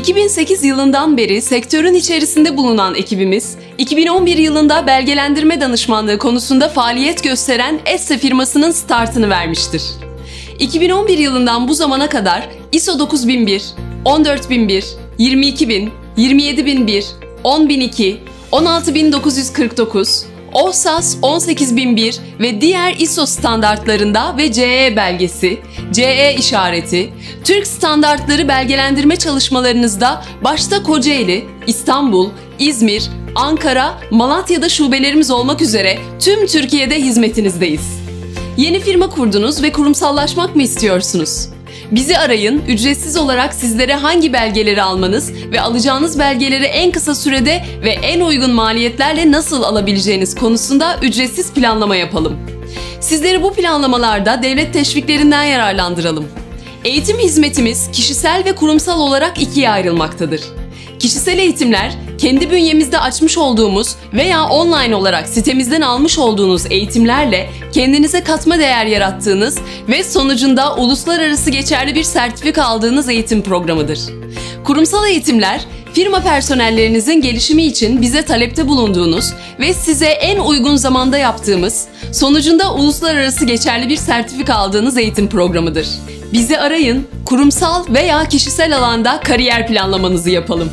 2008 yılından beri sektörün içerisinde bulunan ekibimiz, 2011 yılında belgelendirme danışmanlığı konusunda faaliyet gösteren Esse firmasının startını vermiştir. 2011 yılından bu zamana kadar ISO 9001, 14001, 22000, 27001, 10002, 16949, OHSAS 18001 ve diğer ISO standartlarında ve CE belgesi, CE işareti, Türk standartları belgelendirme çalışmalarınızda başta Kocaeli, İstanbul, İzmir, Ankara, Malatya'da şubelerimiz olmak üzere tüm Türkiye'de hizmetinizdeyiz. Yeni firma kurdunuz ve kurumsallaşmak mı istiyorsunuz? Bizi arayın, ücretsiz olarak sizlere hangi belgeleri almanız ve alacağınız belgeleri en kısa sürede ve en uygun maliyetlerle nasıl alabileceğiniz konusunda ücretsiz planlama yapalım. Sizleri bu planlamalarda devlet teşviklerinden yararlandıralım. Eğitim hizmetimiz kişisel ve kurumsal olarak ikiye ayrılmaktadır. Kişisel eğitimler, kendi bünyemizde açmış olduğumuz veya online olarak sitemizden almış olduğunuz eğitimlerle kendinize katma değer yarattığınız ve sonucunda uluslararası geçerli bir sertifika aldığınız eğitim programıdır. Kurumsal eğitimler, firma personellerinizin gelişimi için bize talepte bulunduğunuz ve size en uygun zamanda yaptığımız, sonucunda uluslararası geçerli bir sertifika aldığınız eğitim programıdır. Bizi arayın, kurumsal veya kişisel alanda kariyer planlamanızı yapalım.